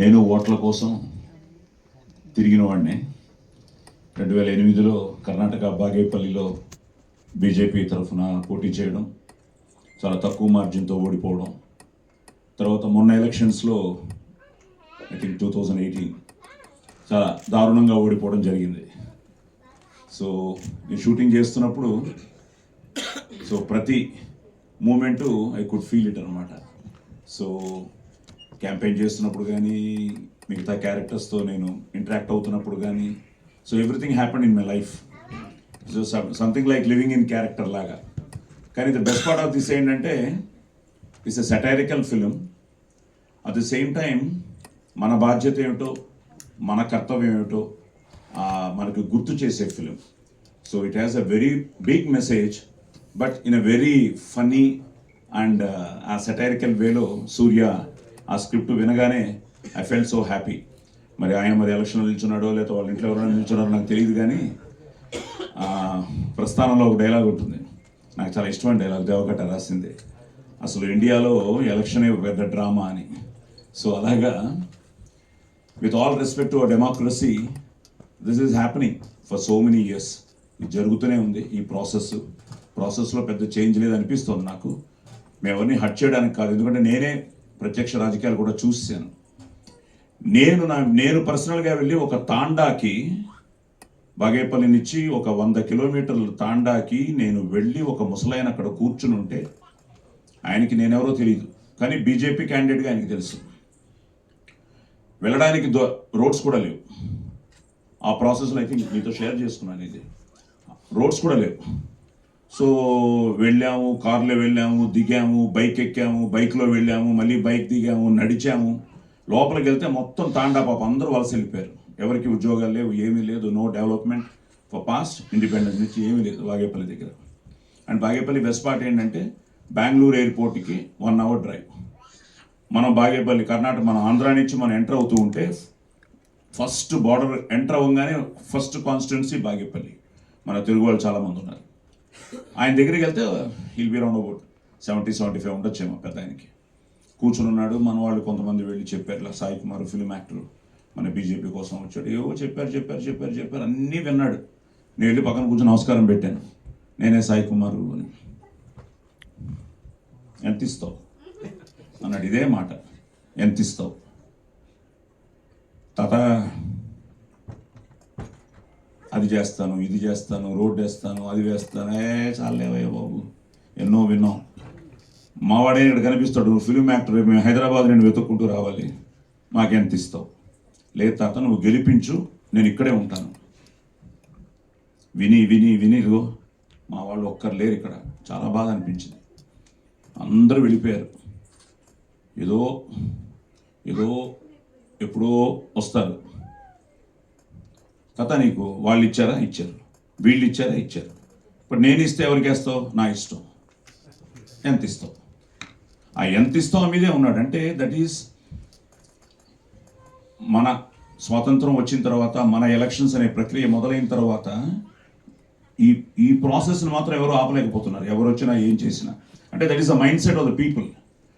నేను ఓట్ల కోసం తిరిగిన వాడిని. రెండు వేల ఎనిమిదిలో కర్ణాటక బాగేపల్లిలో బీజేపీ తరఫున పోటీ చేయడం చాలా తక్కువ మార్జిన్తో ఓడిపోవడం తర్వాత మొన్న ఎలక్షన్స్లో I think two thousand eighteen చాలా దారుణంగా ఓడిపోవడం జరిగింది. సో నేను షూటింగ్ చేస్తున్నప్పుడు సో ప్రతి moment I could feel it అనమాట సో క్యాంపెయిన్ చేస్తున్నప్పుడు కానీ మిగతా క్యారెక్టర్స్తో నేను ఇంటరాక్ట్ అవుతున్నప్పుడు కానీ so everything happen in my life. So something like living in character లాగా. కానీ the best part of this ఏంటంటే it's a satirical film. At the same time మన బాధ్యత ఏమిటో మన కర్తవ్యం ఏమిటో మనకు గుర్తు చేసే film. So it has a very big message but in a very funny and a satirical వేలో సూర్య ఆ స్క్రిప్ట్ వినగానే ఐ ఫెల్ట్ సో హ్యాపీ మరి ఆయన మరి ఎలక్షన్లో నిల్చున్నాడో లేదా వాళ్ళ ఇంట్లో ఎవరైనా నిల్చున్నారో నాకు తెలియదు కానీ ప్రస్థానంలో ఒక డైలాగ్ ఉంటుంది. నాకు చాలా ఇష్టమైన డైలాగ్ దేవకట రాసింది. అసలు ఇండియాలో ఎలక్షనే పెద్ద డ్రామా అని. సో అలాగా with all respect to democracy this is happening for so many years ఇది జరుగుతూనే ఉంది ఈ ప్రాసెస్ ప్రాసెస్లో పెద్ద చేంజ్ లేదు అనిపిస్తుంది నాకు మేమన్నీ హట్ చేయడానికి కాదు. ఎందుకంటే నేనే ప్రత్యక్ష రాజకీయాలు కూడా చూసాను నేను నా నేను పర్సనల్గా వెళ్ళి ఒక తాండాకి బాగేపల్లి నుంచి ఒక వంద కిలోమీటర్ల తాండాకి నేను వెళ్ళి ఒక ముసలాయన అక్కడ కూర్చుని ఉంటే ఆయనకి నేనెవరో తెలియదు కానీ బీజేపీ క్యాండిడేట్గా ఆయనకి తెలుసు. వెళ్ళడానికి దో రోడ్స్ కూడా లేవు. ఆ ప్రాసెస్లో అయితే మీతో షేర్ చేసుకున్నాను ఇది. రోడ్స్ కూడా లేవు. సో వెళ్ళాము కార్లో వెళ్ళాము దిగాము బైక్ ఎక్కాము బైక్లో వెళ్ళాము మళ్ళీ బైక్ దిగాము నడిచాము. లోపలికి వెళ్తే మొత్తం తాండా పాప అందరూ వలస వెళ్ళిపోయారు. ఎవరికి ఉద్యోగాలు లేవు ఏమీ లేదు no development for past independence నుంచి ఏమీ లేదు బాగేపల్లి దగ్గర. అండ్ బాగేపల్లి బెస్ట్ పార్ట్ ఏంటంటే బెంగళూరు ఎయిర్పోర్ట్కి వన్ అవర్ డ్రైవ్ మనం బాగేపల్లి కర్ణాటక మన ఆంధ్ర నుంచి మనం ఎంటర్ అవుతూ ఉంటే ఫస్ట్ బార్డర్ ఎంటర్ అవ్వగానే ఫస్ట్ కాన్స్టిట్యున్సీ బాగేపల్లి మన తెలుగు వాళ్ళు చాలామంది ఉన్నారు. ఆయన దగ్గరికి వెళ్తే he'll be round about seventy seventy five ఉండొచ్చేమో పెద్ద ఆయనకి. కూర్చుని ఉన్నాడు మన వాళ్ళు కొంతమంది వెళ్ళి చెప్పారు ఇలా సాయి కుమార్ ఫిల్మ్ యాక్టర్ మన బీజేపీ కోసం వచ్చాడు. ఏవో చెప్పారు చెప్పారు చెప్పారు చెప్పారు అన్నీ విన్నాడు. నేను వెళ్ళి పక్కన కూర్చొని నమస్కారం పెట్టాను. నేనే సాయి కుమార్ అని. ఎంత ఇస్తావు? అన్నాడు ఇదే మాట. ఎంత ఇస్తావు? తాత అది చేస్తాను ఇది చేస్తాను రోడ్డు వేస్తాను అది వేస్తాను. ఏ చాలేవయ్య బాబు. ఎన్నో విన్నాం. మావాడే ఇక్కడ కనిపిస్తాడు ఫిలిం యాక్టర్ మేము హైదరాబాద్ నేను వెతుక్కుంటూ రావాలి. మాకెంత ఇస్తావు? లేదు తాత నువ్వు గెలిపించు నేను ఇక్కడే ఉంటాను. విని విని విని మా వాళ్ళు ఒక్కరు లేరు ఇక్కడ. చాలా బాధ అనిపించింది. అందరూ వెళ్ళిపోయారు. ఏదో ఏదో ఎప్పుడో వస్తారు. కథ నీకు వాళ్ళు ఇచ్చారా. ఇచ్చారు వీళ్ళు ఇచ్చారా. ఇచ్చారు ఇప్పుడు నేను ఇస్తే ఎవరికి వేస్తావు? నా ఇష్టం. ఎంత ఇస్తావు? ఆ ఎంత ఇస్తావు మీదే ఉన్నాడు. అంటే దట్ ఈస్ మన స్వాతంత్రం వచ్చిన తర్వాత మన ఎలక్షన్స్ అనే ప్రక్రియ మొదలైన తర్వాత ఈ ఈ ప్రాసెస్ని మాత్రం ఎవరు ఆపలేకపోతున్నారు. ఎవరు వచ్చినా ఏం చేసినా. అంటే that is the mindset of the people